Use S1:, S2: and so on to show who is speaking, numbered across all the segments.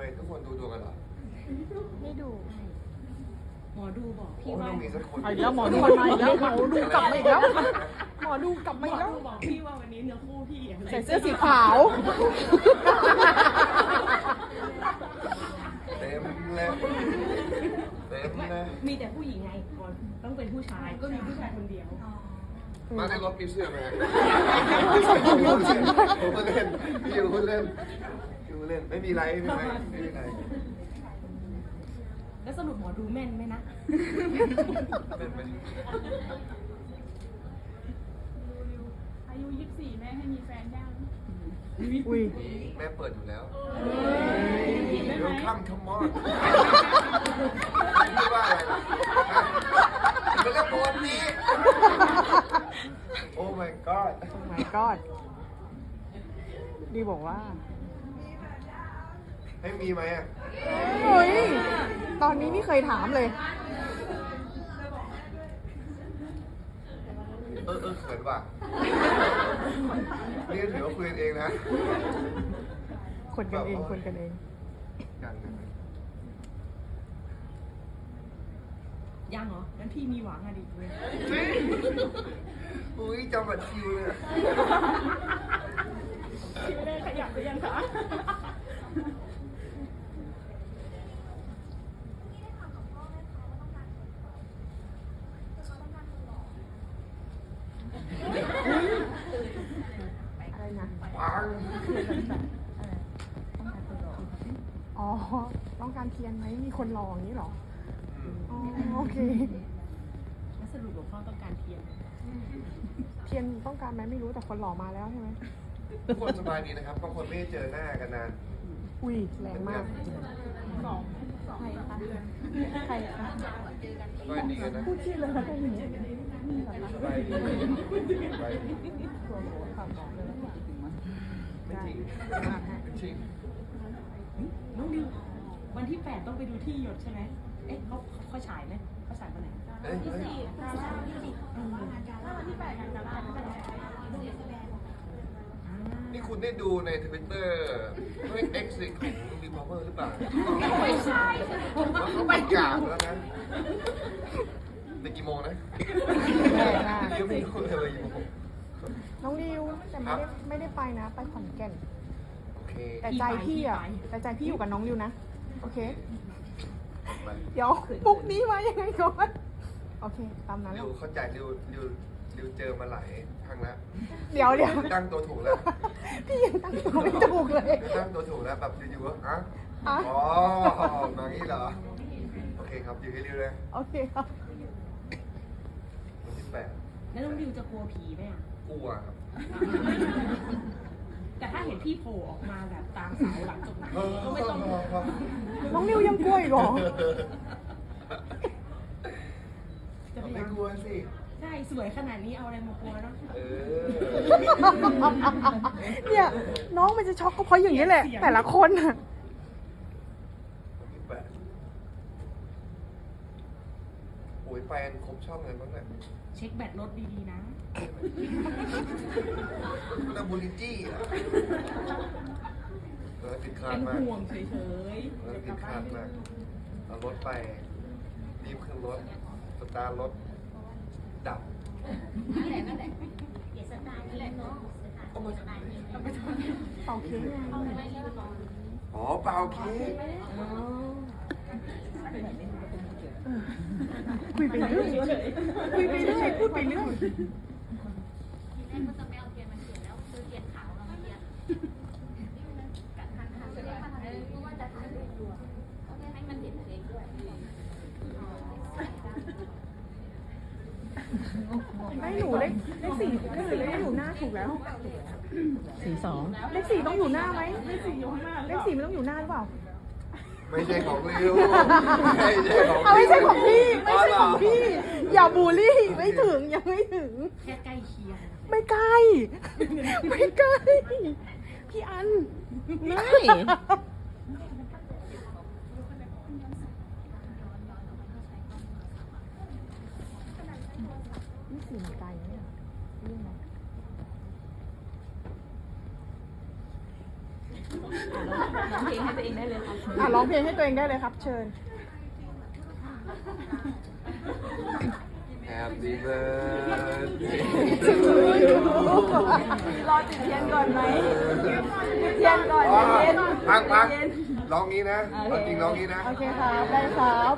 S1: มทุกคนดูดวงกันเหรอ
S2: ไม่ดู
S3: หมอดูบอก
S1: โอ้
S3: พี่ว่า
S1: ต้องมีสักคน
S2: เอาอีกแล้วหมอดูมาอีกแล้วหมอดูกลับมาอีกแล้วหมอดูกลับ
S3: หม
S2: มาอี
S3: อก
S2: แล้ว
S3: ดูบอกพี่ว่าวันนี้เนื้อคู่พี่อะ
S2: ใส่เสื้อสีขาว
S1: เต็มเลยเต็มเลย
S3: มีแต่ผู้หญิงไงก่อนต้องเป็นผู้ชายก็มีผู้ชายคนเดียว
S1: มาในรถมีเสื้อไหมฮะผมก็เล่นพี่อยู่คุณเล่นพี่อยู่เล่น ไม่มีไรไม่มีไรไม่มีไร
S3: แล้วสรุปหมอดูแม่นไหมนะ
S1: เล่นไป
S4: อายุ 24 แม่ให้มีแฟนยัง
S2: อุ้ย
S1: แม่เปิดอยู่แล้ว
S4: ผิดได้ไหม
S1: เดี๋ยวข้ามขมอดไม่ว่าอะไรมันก็ปวดนี้โอ้ my god
S2: โอ้ my god ดีบอกว่า
S1: ให้มีไหมอะ
S2: เฮ้ยตอนนี้ไม่เคยถามเลย
S1: เออเออเขินว่ะนี่ถือว่าคุยกันเองนะ
S2: คนกันเองคนกันเอง
S1: ยังนะ
S3: ยังเหรองั้นพี่มีหวังอะดิเว้ย
S1: อุ้ยจำบัตรคิวเลยอะ
S4: คิดไม่ได้ขยับไปยังคะ
S2: อะไรนะ
S1: ปัง
S2: อ๋อ ต้องการเทียนไหมมีคนรออย่างนี้เหรอ
S1: อืม
S2: อ๋อโอเค
S3: แล้วสรุปหลวงพ่อต้องการเทียน
S2: เทียนต้องการไหมไม่รู้แต่คนหล่อมาแล้วใช่ไหม
S1: ทุกคนสบายดีนะครับบางคนไม่ได้เจอหน้ากันนาน
S2: อุ้ยแรงมาก
S4: สองสองสามเดือน
S2: ใครคะ
S1: สบายดีกันนะ
S2: พูดชื่อเลยแล้วกันอย่างนี้
S1: สบายดีสบายดี
S2: ตัวหมูข่าวบอกเลยว่าจริงมั้ย
S1: ไม่จริงไม่จริง
S3: น้องดิว วันที่แปดต้องไปดูที่หยดใช่ไหมเอ๊ะเขาเขาเขาฉายไหมเขาฉายวันไหน
S1: เอ้ยเอ้ย
S4: วันที่แปดงานกาล่าตั้งแต่
S3: อ่า
S1: นี่คุณได้ดูในทวิตเตอร์เฮ้ยเอ็กซ์ของรีพอร์เตอร์หรือเปล่า
S3: ไม่ใช่
S1: ว่าเขาไปกราบแล้วนะไปกี่โมงนะ
S2: แรงมาก
S1: ยังไม่รู้เลยว่ากี่โมง
S2: น้องนิวแต่ไม่ได้ไม่ได้ไปนะ ไปขอนแก่น
S1: โอเค
S2: แต่ใจพี่อะแต่ใจพี่อยู่กับน้องนิวนะ โอเค
S1: ไป
S2: เดี๋ยวปุ๊กนี้มายังไงก่อน โอเค ตามนั้น
S1: ริวเข้าใจริวริวริวเจอมาหลายครั้งแล้ว
S2: เดี๋ยวเดี๋ยว
S1: ตั้งตัวถูกแล้ว
S2: พี่ยังตั้งตัวไม่ถูกเลย
S1: ตั้งตัวถูกแล้วแบบอยู่ๆว่าอะ
S2: อะ
S1: อ๋อมางี้เหรอ โอเคครับอยู่ให้ริวเลย
S2: โอเคครับ
S1: วันที่แปด
S3: แล้วน้องดิวจะกลัวผีไหมอะ
S1: กลัวครับ
S3: แต่ถ้าเห็นพี่โผล่ออกมาแบบตามเสาหลังจบหนังก็ไม่ต้อง
S2: น้องนิวยังกลัวอีกเหรอ
S3: จะพยา
S1: ไม่
S3: ยาม
S1: กลัวสิ
S3: ใช่สวยขนาดนี้เอาอะไรมากลัวเนาะ
S1: เออ
S2: เนี่ย น้องมันจะช็อกก็เพราะอย่างนี้แหละ แต่ละคนอะ
S1: วันที่แปดโอ้ยไปกันครบช่องเลยมั้งเนี่ย
S3: เช็คแบตรถดีๆนะ
S1: ลาบูริจี้อะเออติดคา
S3: เป็
S1: ด
S3: น
S1: มาก
S3: ห่วงเฉย
S1: เออติดคาดมากเอารถไป รีบขึ้นรถสตาร์ทรถ ดับ
S5: นั่นแหละนั่นแหละเดี๋ยวสไตล์นี้แหละเนาะสไตล์นี้เอาไปทำ
S2: เป่าเค้กไง
S5: เอาไปเรียบร้อย
S1: อ๋อเปล่าเค้ก
S2: คุยไปเรื่อยคุยไปเรื่อยพูดไปเรื่อย
S5: ทีแรกก็จะไม่เอาเทียนมาเขียนแล้วซื้อเทียนขาวเรามาเทียนกัดทันทันจะได้ทันเลยเพราะว่าจะถ่ายรูปรวมให้มันเห็นเองด้วย
S2: ไม่หนูเลขเลขสี่ก็คือเลขอยู่หน้าถูกแล้ว
S3: สี่สอง
S2: เลขสี่ต้องอยู่หน้าไหมเลขสี่อยู่ข้างหน้าเลขสี่มันต้องอยู่หน้าหรือเปล่า
S1: ไม่ใช่ของริวไม่ใช่ของ
S2: เอาไม่ใช่ของพี่ไม่ใช่ของ
S1: อ๋อเหร
S2: พี่ อย่าบูลลี่ไม่ถึงยังไม่ถึง
S3: แค่ใกล้เคียง
S2: ไม่ใกล้ไม่ใกล้พี่อัน
S3: ไม่
S2: นี่สี่มันไกลเนี่ยเรื่องอะไร
S3: ร้องเพลงให้ตัวเองได้เลยค่ะ
S2: อะร้องเพลงให้ตัวเองได้เลยครับ เชิญ
S1: Happy birthday
S3: รอจุดเทียนก่อนไหมเทียนก่อน
S1: อ๋อ
S3: เย็น
S1: พักพักร้องนี้นะร้องจริงร้องนี้นะ
S2: โอเคครับได้ครับ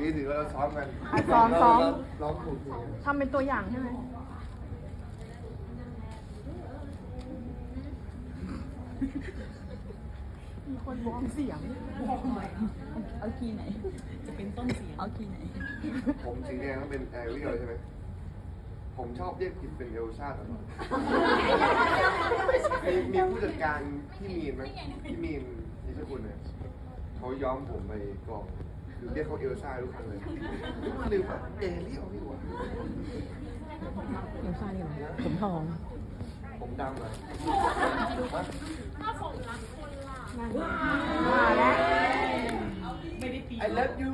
S1: นี่ถือว่าเราซ้อมกัน
S2: อะซ้อมซ้อม
S1: ร้องถูกเพลง
S2: ทำเป็นตัวอย่างใช่ไหม มีคนวอร์มเสียง
S3: เอาคีย์ไหน จะเป็นต้นเสียง เอาคีย์ไหน
S1: ผมสีแดงต้องเป็นแอเรียลใช่ไหม ผมชอบเรียกผิดเป็นเอลซ่าตลอดมีมีผู้จัดการพี่มีนไหมพี่มีนนิชคุณเนี่ยเขาย้อมผมไปกองคือเรียกเขาเอลซ่าทุกครั้งเลยทุกคนลืมว่าเอเรียลนี่หว่า
S2: เดี๋ยวซ่านี่เหรอผมทอง
S1: ผมดำอะ
S2: มาแล้ว
S3: ไม่ได้ตี
S1: ไอ้ love you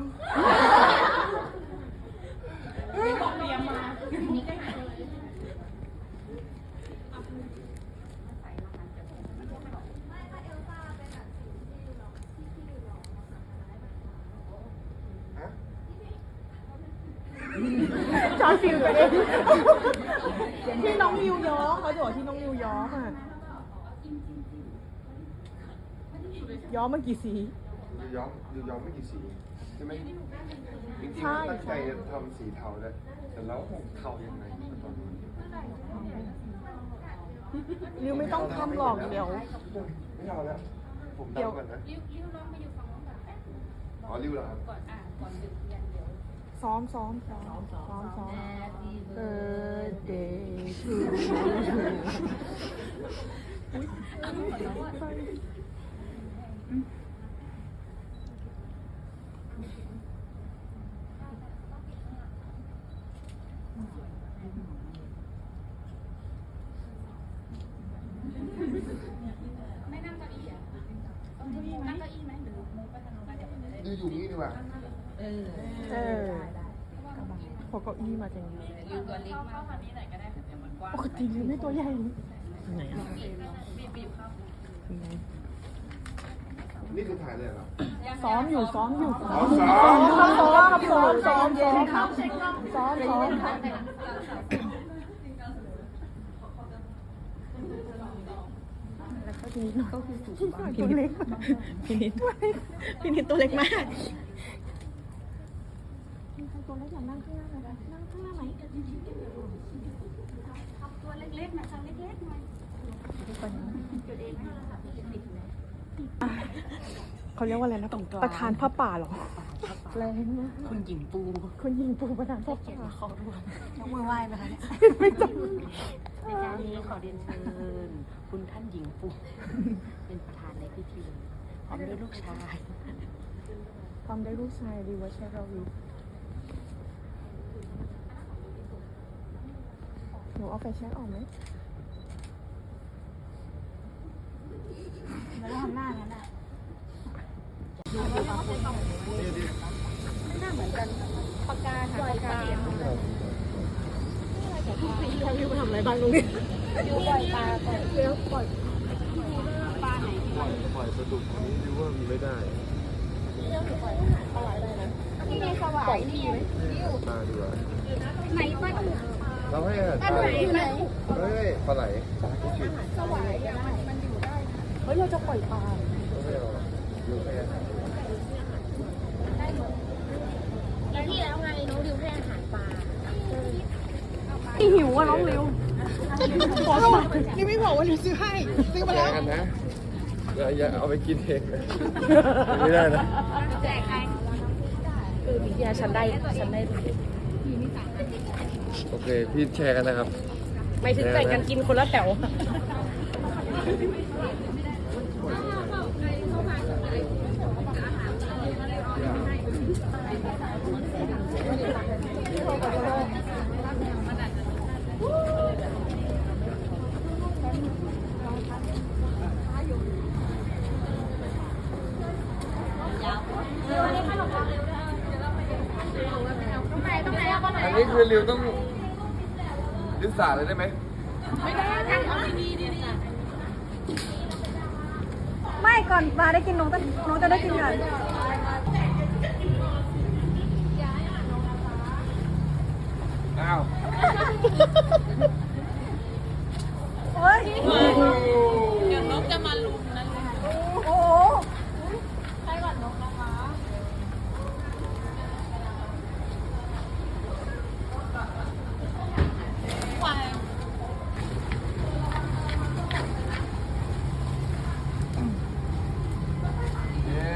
S3: ไม่บอกเตรียมมา
S1: ฮะ
S2: จอฟิลตัวเองที่น้องนิวยอร์กเขาจะบอกที่น้องนิวยอร์กอะ ย้อมมากี่สี
S1: ดูย้อมดูย้อมไม่กี่สีใช่ไหมจริง
S2: ใช่
S1: ๆตั้งใจจะทำสีเทาเลยแต่แล้วผมเทายังไงตอนนี้
S2: ริวไม่ต้องทำหรอกเดี๋ยว
S1: ไม่เอาแล้วผม
S2: เดี๋ยว
S1: ดำก่อนนะ
S5: ริ้วริ้วลองไปอยู่ฝั่งโน้นก่อน
S1: อ๋อริ้วเหรอครับ
S5: ก่อนอะก่อนดึกเรียนเดี๋ยว
S2: ซ้อมซ้อมซ้อมซ้อมซ้อม birthday to you
S5: ไม่นั่งเก้าอี้อะต้องนั่งเก้าอี้ไหมหรือมูไปทางโน้นกันเดี๋ยวมันจะได้
S1: ดูอยู่นี่ดีกว่า
S3: เออ
S2: เออพ อเก้าอี้มาจัง
S5: ริ้วตัวเล็กมากเข้าฝั่งนี้หน่อยก็ได้ค่ะเดี๋ยวมันกว้าง
S2: ปกติริวไม่ตัวใหญ่นี่
S3: ไหนอะ
S5: บีบบีบเข้า
S1: นี่คือถ่ายเลยเหรอ
S2: ซ้อมอยู่ซ้อมอยู่
S1: อ๋อซ้อ
S2: ซ้อ
S1: ม
S2: มซ้อมซ้อมซ้อมซ้อมซ้อมซ้อมซ้อมแล้วก็ทีนี้น้องก็คือสูงตัวเล็ก
S3: พี่นิดพี่นิดตัวเล็กมาก
S2: มีใครตัวเล็กอยากนั่งข้างหน้าไห มางหน้าไหม
S5: ตัวเล็กๆนะตัวเล็กๆหน่อยจุดเองไหมติดไหม
S2: เขาเรียกว่าอะไรนะประธานผ้าป่าเหรอแรงนะ
S3: คุณหญิงปู
S2: คนยิงปูประธานผ้าป่า
S3: ขอรวมยกมือไหว้ไหมคะ
S2: ไม่ต้อง
S3: ในการนี้ขอเรียนเชิญ คุณท่านหญิงปู เป็นประธานในพิธีพร้อมด้วยลูกชาย
S2: ทำได้วยลูกชายดีว่าใช่เราวิ หนูเอาไฟแช็กออกไหม
S5: แล้วทำหน้างั้นอะ
S2: ปากกาค่ะปากกาเราวิวทำอะไรบ้างตรงนี้วิวปล่อยปลาปล่อยเลี้ยวปล่อย
S1: ปล่อยปล่อยสะดุกอันนี้ดูว่ามันไม่ได้
S2: ที่มีสวายดีไหม
S1: ตาดีกว่า
S5: ไหนปะ
S1: เราให้อาหารปลา
S5: ไหน
S1: เฮ้ยปลาไหลปลาที่จุด
S2: สวายได้มันอยู่ได้เฮ้ยเราจะปล่อยปลา
S1: เราไม่เอาดูให้อาหาร
S5: แล้วที่แล้วไงน้องดิวให้อาหารปลา
S2: หิวอะน้องเร็วขอสวายนี่ไม่บอกว่าริวซื้อให้ซื้อมา
S1: แช
S2: แล้ว
S1: ร์กันนะอย่าอย่าเอาไปกินเองนะไม่ได้นะ
S5: แจกใคร
S3: คือมียาฉันได้ฉันได้
S1: โอเค พี่แชร์กันนะครับ
S3: ไม่ถึงแบ่งกันกินคนละแถว
S1: อันนี้คือริวต้องริว สาเลยได้ไหม
S2: ไม่
S5: ได้ทำดีดี
S6: ไม่ก่อนมาได้กินน้องจะน้องจะได้กินก่อน
S1: อ้าว
S6: เฮ้ย
S5: เดี๋ยวนกจะมาลุมนะ
S6: โอ้โห
S5: ให้ก่อนนกนะคะ
S1: เย้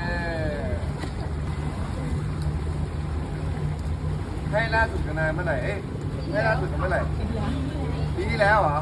S1: ให้ล่านนานเมื่อไหร่เอ้ยไม่ล่าสุดเมื่อไหร่ปีที่แล้วเหรอ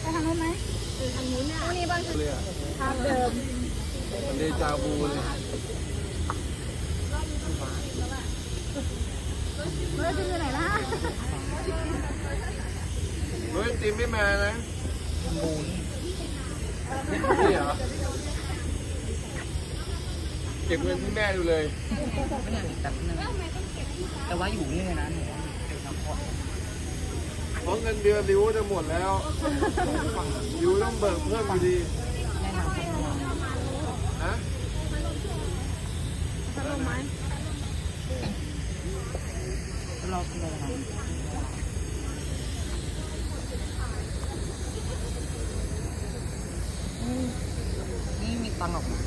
S6: ไป
S1: ทา
S6: ง
S4: นู้น
S1: ไห
S6: มทางนู้นเนี่ยนี่บ้าง
S1: เลยอะ
S6: ทางเดิม
S1: มันเดจาวูเลย
S6: เมื่อจะอยู่ไหนนะ
S1: เฮ้ยติมไม่มานะมูนนี่เหรอเก็บเงินที่แม่ดูเลย
S7: แต่ว่าอยู่นี่เลยนะ
S1: เงินเดือนริวจะหมดแล้วริวต้องเบิกเพิ่มอยู่ดีฮะ
S7: รอคุณเลยนี่มีตังออกมา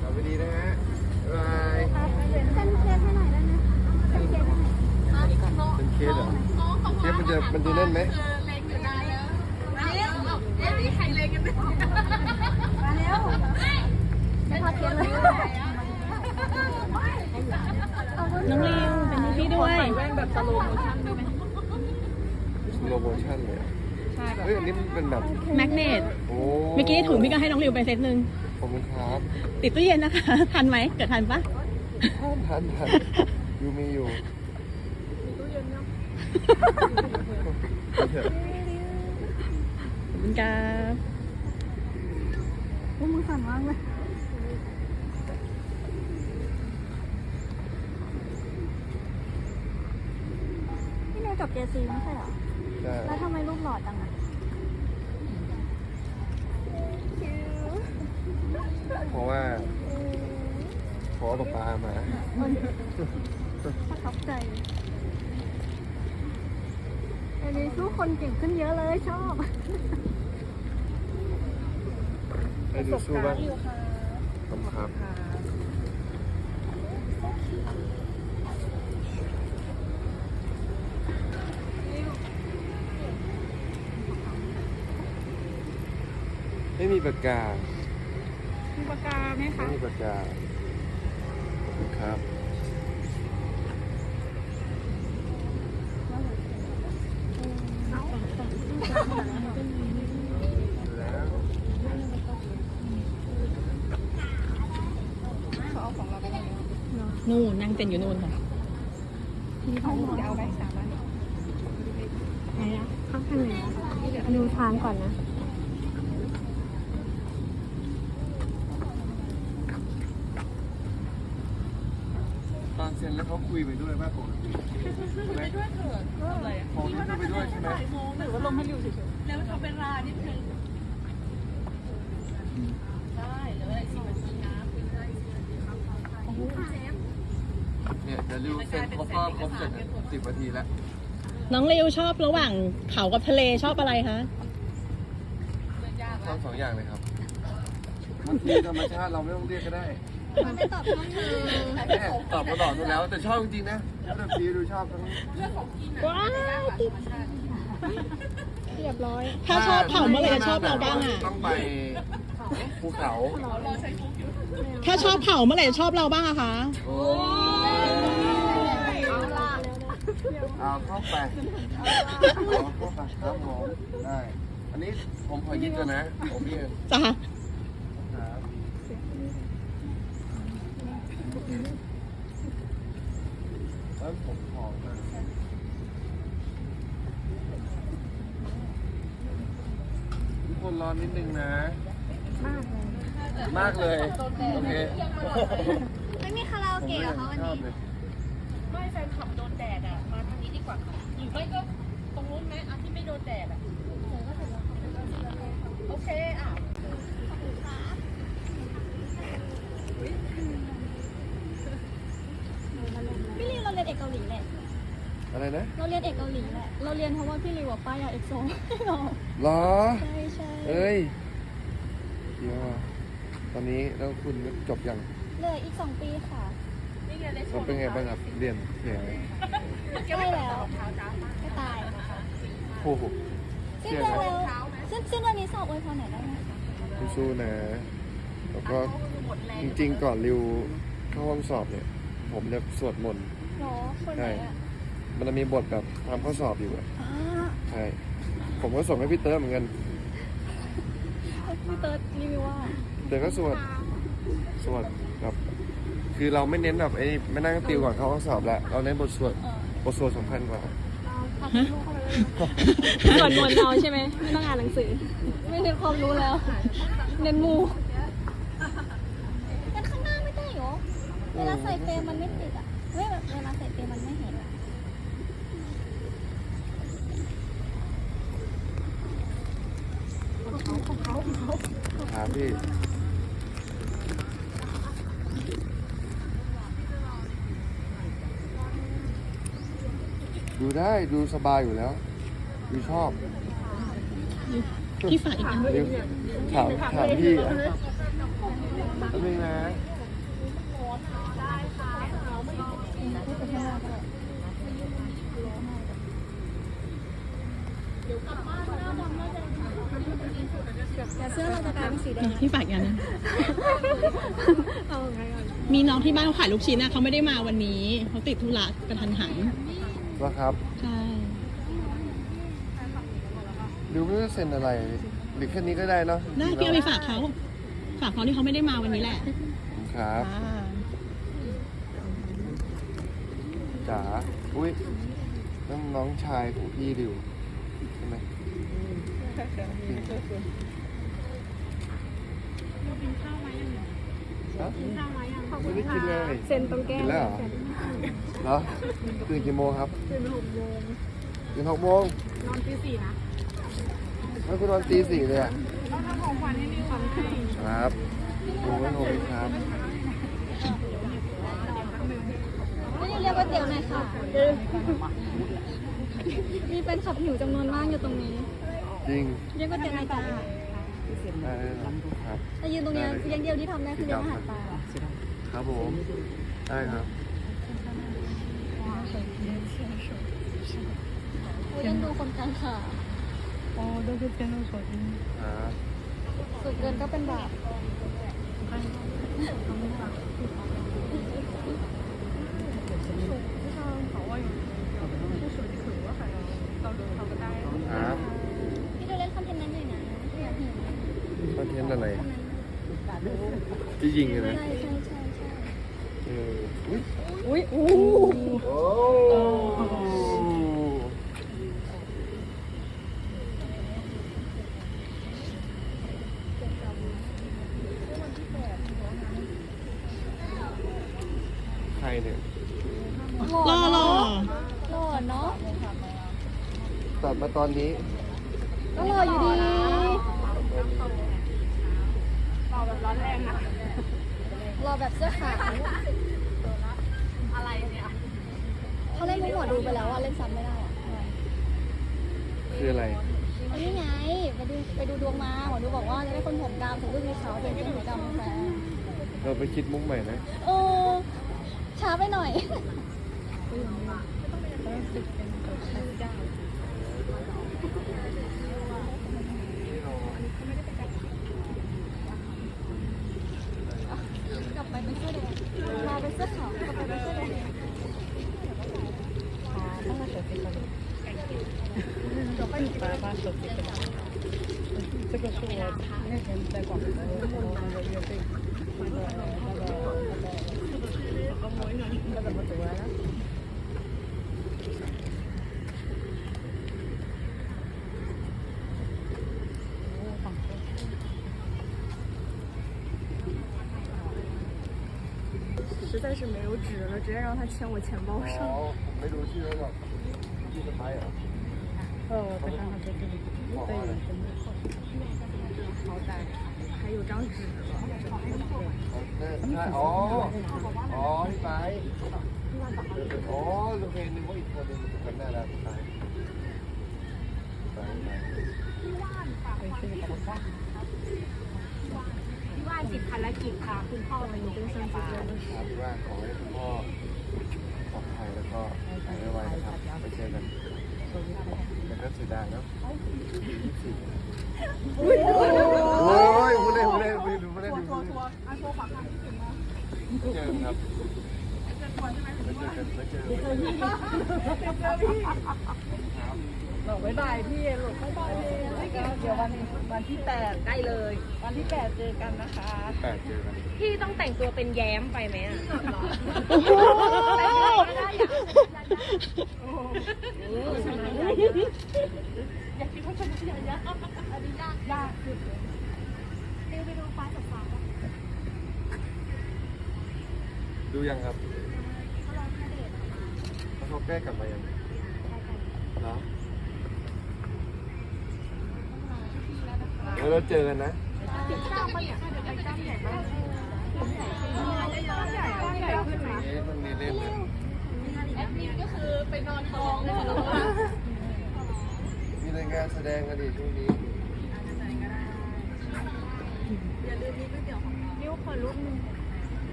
S1: กลับไปดีนะฮะบ๊ายบาย
S6: เซ็นเซ็นให้หน่อยได้ไหมเซ็นเซ็นให้หน่อย
S1: เป็นเคสเหรอเคส มันจะมันจะเล่นไหม
S6: มาเร็วไม่พอเทียนเลย
S4: น้องริวเป็นพี่ด้วยใส่แว่นแบบสโลโมชั่นด้วยไหม
S1: โลโมชั่นเลยอะ
S4: ใช่แบบ
S1: เฮ้ยอันนี้มันเป็นแบบ
S4: แมกเนต
S1: โอ้
S4: เมื่อกี้ถุงพี่ก็ให้น้องริวไปเซตหนึ่ง
S1: ขอบคุณครับ
S4: ติดตู้เย็นนะคะ ทันไหมเกิดทันปะ
S1: ท่านท่านท่านอยู่มีอยู่
S4: ขอบคุณครับ
S6: โอ้มือสั่นมากเลยพี่นิวจบเจซีไม่ใช่เหรอ
S1: ใช่
S6: แล้วทำไมรูปหล่อจังอะ
S1: เพราะว่าขอป๊าป๊ามา
S6: ประทับใจ อันนี้สู้คนเก่งขึ้นเยอะเลยชอบ
S1: ให้ดูสู้บ้างขอบคุณครับไม่มีปากกา
S2: มีปากกาไหม
S1: ไม่
S2: คะ
S1: มีปากกาขอบคุณครับแล้ว
S4: นู่นนั่งเต้นอยู่นู่นค่ะ
S6: จะเอาไปสามวันไหนอะข้างทางไหนอะดูทางก่อนนะ
S1: ตอนเซ็นแล้วเขาคุยไปด้วยป่ะปกติคุยไปด้วยเถอะอะไรอะคุยไปด้วยใช่ไหม
S4: หรือว่าลงให้ริวเฉย
S2: แล้วทำเวลานิดนึงได้หรืออะไรสิบนาทีนะคุยได้สิบนาทีครับของเชฟ
S1: เนี่ยเดี๋ยวริวเซ็นครบรอบครบเสร็จสิบนาทีแล้ว
S4: ๆน้องริวชอบระหว่างเขากับทะเลชอบอะไรคะ
S1: ชอบสองอย่างเลยครับบางทีธรรมชาติเราไม่ต้องเรียกก็ได้
S6: มันไม่ตอบน้องเธอ
S1: แม่ตอบมาตอบดูแล้ว แต่ชอบจริงๆนะแล้วแบบพีดูชอบทั้ง
S4: ว้าวติด
S6: เรียบร้อย
S4: ถ้าชอบเขาเมื่อไหร่จะชอบเราบ้างอะ
S1: ต้องไปภูเขา
S4: ถ้าชอบเขาเมื่อไหร่จะชอบเราบ้างอะคะ
S1: โอ้ เอาเข้าไปเอาเข้าไปครับผมได้อันนี้ผมขอยินก่อนนะผมพี่เอง
S4: จ้า
S1: ครับแล้วผมขอมาทุกคนรอนิดนึงนะ มากเลย โอเค
S6: ไม่มีคาราโอเกะเหรอคะวัน
S1: ชอบ
S6: นี้
S1: เลย
S5: ไม่แฟนขับโดนแดดอะมาทางนี้ดี กว่าค่ะหรือไม่ก็ตรงนู้นไหมอันที่ไม่โดนแดดอะโอเคอะ
S6: พี่ลิวเราเรียนเอกเกาหลีแหละ
S1: อะไรนะ
S6: เราเรียนเอกเกาหลีแหละ เราเรียนเพราะว่าพี่ลิวอะป้ายยาเอกโซเรา
S1: หรอ
S6: ใช่ใช่
S1: เอ้ยเดี๋ยวตอนนี้แล้วคุณจบยัง
S6: เหลืออีกสองปีค่ะ
S1: มันเป็นไงบ้างครับ เรียนเหนื่อยไหม
S6: ใกล้แล้วก็ตาย
S1: โอ้โห
S6: สิ้นเดือนแล้วสิ้นสิ้นเดือนนี้สอบอวยพรหน่อยได้ไหมคะ
S1: สู้ๆนะ แล้วก็จริงๆ ก่อนริวเข้าห้องสอบเนี่ย ผมจะสวดมนต์
S6: หรอคนไหนอะ
S1: มันจะมีบทแบบทำข้อสอบอยู่อะ
S6: อ่า
S1: ใช่ผมก็ส่งให้พี่เติร์ดเหมือนกัน
S6: พี่เติร์ดรีวิวว่า
S1: เติร์ดก็สวดสวดแบบคือเราไม่เน้นแบบไอ้ไม่นั่งติวก่อนเข้าห้องสอบแล้วเราเน้นบทสวด บทสวดสำคัญกว่า
S6: สวดมนต์เอาใช่ไหมไม่ต้องอ่านหนังสือ ไม่เน้นความรู้แล้ว เน้นมูกันข้างหน้าไม่ได้เหรอเวลาใส่เฟรมมันไม่ติดอะเว้ยแบบเวลาใส่เฟรมมันไม่เห็นอะ
S1: ถามพี่ ดูได้ดูสบายอยู่แล้วดูชอบ
S4: พี่ฝากอีกอัน
S1: ดูถามถามพี่อะทำไมนะ
S6: แต่เสื้อเราจะกลายเป็นสีแดง
S4: พี่ฝากอีกอันนะ
S6: เอาไงก่อน
S4: มีน้องที่บ้านเขาขายลูกชิ้นนะเขาไม่ได้มาวันนี้เขาติดธุระกระทันหัน
S1: ว่าครับ
S4: ใช่
S1: ดูไม่รู้เซ็นอะไร หรือแค่นี้ก็ได้เนาะ
S4: ได้พี่เอาไปฝากเขา ฝากเขาที่เขาไม่ได้มาวันนี้แหละ
S1: ครับ
S4: อ่า
S1: จ๋าอุ้ยนั่นน้องชายของพี่ดิวไหมจริง
S2: กินข้าวไหมยัง
S1: ฮะ
S2: กินข้าวไหมยังขอบ
S1: ไม่
S2: คุณ
S1: ได้กินเลย
S2: เซ็นตรงแก้
S1: กิ
S2: ม
S1: นแล้วเหรอ เหรอตื่นกี่โมงครับ
S2: เซ็นหกโมง
S1: ตื่นหกโมง
S2: นอนตีสี่นะ
S1: แล้วคุณนอนตีสี่เลยอะ
S2: ต้องทำของขวัญให้มีขวัญให้
S1: ครับดูไว้โทรครับ
S6: ไม่ได้เรียกว่าเตี๋ยวหน่อยค่ะ มีแฟนคลับหิวจำนวนมากอยู่ตรงนี้
S1: จริง
S6: เรียกว่าเตี๋ยวหน่อยจ้า
S1: ได้ครับ
S6: แต่ยืนตรงเนี้ยเพียงเดียวที่ทำได้คือเลี้ยงอาหารปลา
S1: ครับผม ได้ครับ
S6: เล่นดูคนกลางขา
S2: อ๋อดูคือเปีย
S1: โนสดอ่า
S6: สุดเกินก็เป็นแบาป
S1: ครับ
S6: พี่จะเล่นคอนเทนต์นั้นหน่อยนะากเห็
S1: คอนเทนต์อะไรที่ยิงกันนะ
S6: ใช่ใช่ใช่
S1: อุ้ย
S8: อุ้ยอู้
S1: โอ้ใครเนี่ย
S6: หล่อหล่อหล่อเนาะ
S1: ตัดมาตอนนี้
S6: ก็หล่ออยู่ดี
S2: ต่อแบบร้อนแรงนะ
S6: หล่อแบบเสื้อขาว อะไรเนี่ยเขาเล่นมุกหมอดูไปแล้วอะเล่นซ้ำไม่ได้อะ
S1: คืออะไร
S6: อันนี้ไงไปดูไปดูดวงมาหมอดูบอกว่าจะได้คนผมดำผมลูกมีเขาแต่ยังผมดำแฟน
S1: เราไปคิดมุกใหม่นะ
S6: โอ้ช้าไปหน่อยกลับ
S8: 实在是没有纸了，直接让他签我钱包上。
S1: 哦，没手机了，一直打呀。哦，他
S2: 刚好在这
S1: 里。对，真的。
S8: 好，真，还有张纸
S1: 吧？对。哦，一。哦，OK，你给我一块钱，就看那了，一
S2: 百。一百。一万八，一万八。 สิดภารกิจค่ะคุณพ่อไปโรงพยาบิน
S1: ครับว่าขอให้คุณพ่อปลอดภัยแล้วก็หาไว้นะครับไปเจอกันแล้วก็สุดาเนาะโอ้ยพูดเลยพูดเลยพูดเลยพูดเลยดูดู
S2: อันโทรฝากทางที่ถึงมา
S1: เจอครับเจอกันใช่ไหมเจอกันเจอกันเจอพี่
S8: บอกบ๊ายบายพี่หลุดบายบาย เดี๋ยววันวันที่แปดใกล้เลย วันที่แปดเจอกันนะคะ
S1: แปดเจอกัน
S5: พี่ต้องแต่งตัวเป็นแย้มไปไหมอะ
S1: ดูยังครับแล้วเขาแก้กลับมายังเนาะแล้วเราเจอกันนะเอ๊ะต้องมีเล่นเลย
S6: แอดมินก็คือ ไปนอนกองเลยเหรอ
S1: มีรายงานแสดงกันดิช่วงนี้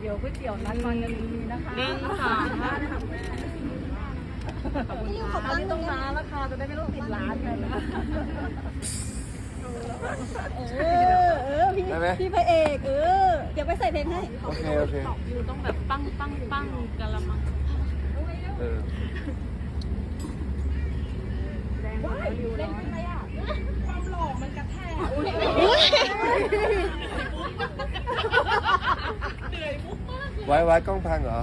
S8: เดี๋ยวก๋วยเตี๋ยวนัดวันกันดีๆนะคะ
S5: หนึ่งสองห้า
S6: นี่ขอ
S8: เอา
S6: ตั้ง
S8: ที่
S6: ต
S8: ต
S6: ร
S8: รงง
S6: นี้
S8: ร้าราคาจะได้ไม่ต้องติดร้านกันนะ
S6: เออเออพี่
S1: ได้ไหม
S6: พี่พระเอกเออเดี๋ยวไปใส่เพลงให้
S1: โอเค โอเค
S5: อยู่ต้องแบบปั้งปั้งปั้งกะละมัง
S1: เออ ไว้ไว้กล้องพังเหรอ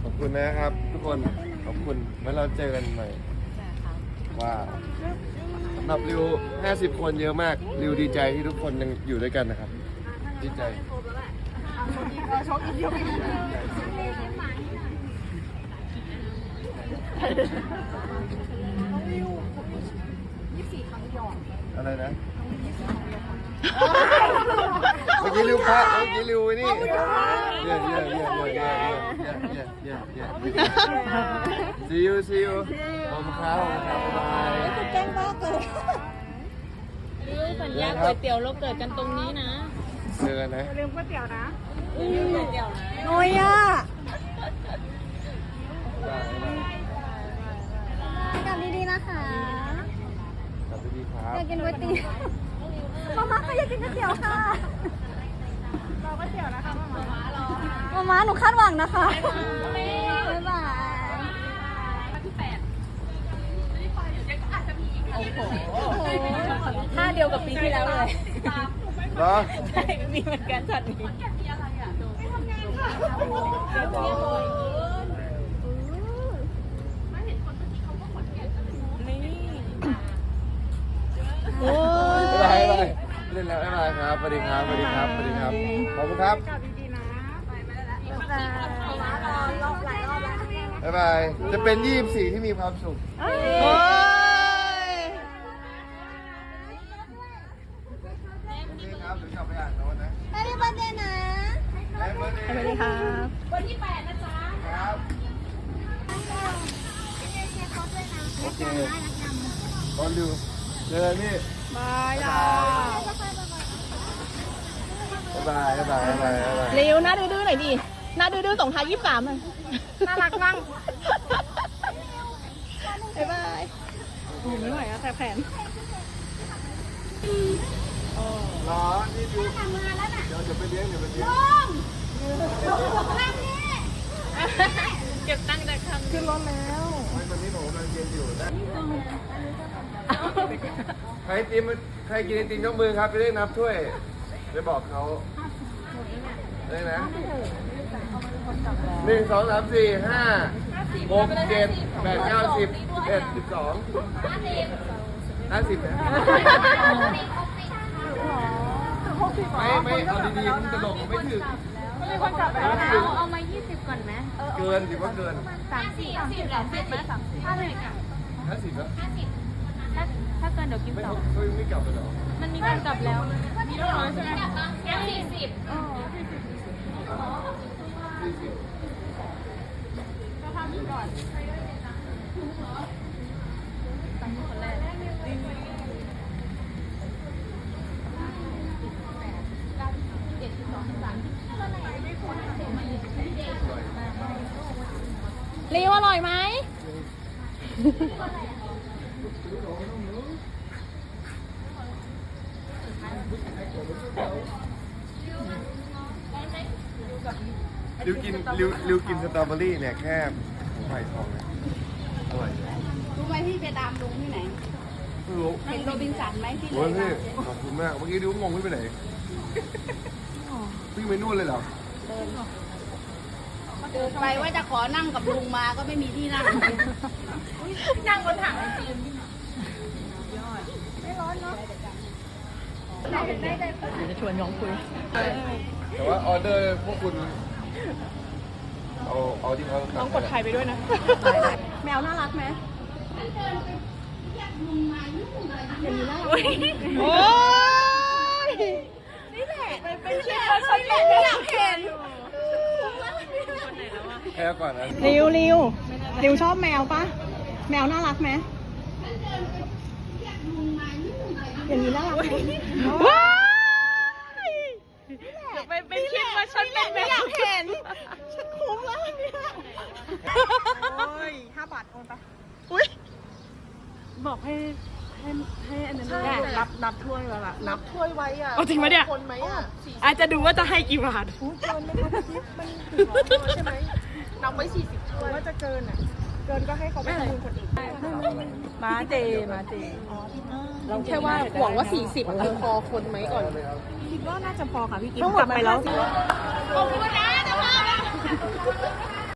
S1: ขอบคุณคุณนะครับทุกคนข อบคุณไว้เราเจอกันใหม่ว้าวสำหรับริว 50 คนเยอะมาก ริวดีใจที่ทุกคนยังอยู่ด้วยกันนะครับ ดีใจอะไรนะ เมื่อกี้ริวพระเมื่อกี้ริวไอ้นี่เย่เย่เย่เย่เย่เย่ เย่เย่ see you see you ขอบคุณครับขอบคุณครับบ๊ายบาย
S2: แกล้งบ้าเกิน
S5: สัญญาก๋วยเตี๋ยวเราเกิดกันตรงนี้นะ
S1: เจอกันนะ
S2: ลืมก๋วยเตี๋ยวนะโอ้ยอะกลับดีๆนะคะ
S1: กลับไปดีครับ
S2: อยากกินก๋วยเตี๋ยวมาม่าก็อยากกินก๋วยเตี๋ยวค่ะรอ ก๋วยเตี๋ยวนะคะมาม่าหนูคาดหวังนะคะบ๊ายบาย
S5: ท่าเดียวกับปีที่แล้วเลย
S1: เหรอ
S5: ใช่มีเหมือนกันช็อตนี้
S2: โอ้
S1: บ๊ายบายบ๊ายบายเล่นแล้วบ๊ายบาย ครับสวัสดีครับสวัสดีครับสวัสดีครับขอบคุณครับบ๊ายบายจะเป็น 24 ที่มีความสุข
S2: โอ้ย
S1: โอเคครับเดี๋ยวกลับไปอ่านโน้ตนะ
S2: แฮปปี้เบิร์ดเดย์นะ
S1: แฮปปี้เบิร์ดเดย์
S2: สวัสดีครับ
S8: วันที่แปดนะจ๊ะ
S1: ครับโอเคตอนดูเจอกันพี่
S2: บายจ้า
S1: บ๊ายบายบ๊ายบายบ๊ายบายบ๊ายบาย
S5: เร็วหน้าดื้อๆหน่อยดิ หน้าดื้อๆส่งท้า ยยี่สิบสามเลย
S2: น่ารักมั่งบ๊ายบายโอ้ไม่ไหวอะแต่แผน
S1: เหรอนี่ดูเดี๋ยวเดี๋ยวไปเลี้ยงเดี๋ยวไปเลี้ยง
S5: เก็บตังค์จากคำ
S2: ขึ้นรถแล้ว
S1: ไม่ตอนนี้ผมกำลังเรียนอยู่นะใครไอติมใครกินไอติมยกมือครับจะได้นับถ้วยไปบอกเขาได้นะ หนึ่งสองสามสี่ห้าหกเจ็ดแปดเก้าสิบเอ็ดสิบสองห้าสิบนะไม่ไม่เอาดีๆมันตลกไม่ถึงไม่ถึง
S8: เอามายี่สิบก่อนไหม
S1: เกินสิว่าเกิน
S8: สามสี่สิบหรอสิบไหมสามสิบห้าสิบ
S1: ห้าสิบ
S8: ห้าสิบ
S5: ถ้าถ้าเกินเดี๋ยวกินต่อ
S1: เขายังไม่กลับเลยหรอ
S5: มันมีการกลับแล้ว
S8: มีร้อยใช่ไหมกลับบ้างแค่สี่สิบ
S5: ร็วอร่อยไหม
S1: ริวกินริวริวกินสตรอเบอรี่เนี่ยแค่ไผ่ทองนะอร่อย
S4: รู้ไหมพี่ไปตามลุงที่ไหน
S1: ไม่รู้
S4: เห็นโรบินสันไหมที่
S1: โอ้ยพี่ขอบคุณมากเมื่อกี้ริวงงพี่ไปไหนพี่ไปนู่นเลยเหรอ
S4: เดินไปว่าจะขอนั่งกับลุงมาก็ไม่มีที่นั่ง
S8: นั่งบนถังไอติม
S5: จะชวนน้องคุย
S1: แต่ว่าออเดอร์พวกคุณ เอาเอาที่เขา
S5: ต้องกดไทยไปด้วยนะ
S2: แมวน่ารักไหม
S5: โอ้ย
S2: นี่แหละเป็นเชื่อฉันแหละอยากเห็น
S1: แค่ก่อนนะ
S2: ริวริวริวชอบแมวปะแมวน่ารักไหมอย่างนี้น่ารักไหมว้ายไปเป็นคิดว่าฉันเป็นแมวอยากเห็น ฉันคุ้มแล้วเนี่ย โอ้ยห้าบาทโอนไปอุ้ยบอกให้ให้ให้อันนั้นด้วยนับนับถ้วยแล้วล่ะนับถ้วยไว้อะเอาจริงไหมเนี่ย คนไหมอะอาจจะดูว่าจะให้กี่บาทเกินไม่ทันทิปมันถึงร้อยตัวใช่ไหมนับไว้สี่สิบถ้วยว่าจะเกินอะ เกินก็ให้เขาไปทำบุญคนอื่น
S5: มาเจมาเจ
S2: เราแค่ว่าหวังว่าสี่สิบพอคนไหมก่อน คิดว่าน่าจะพอค่ะพี่กิ๊ฟกลับไปแล้ว
S8: ขอบคุณนะเจ้าภาพ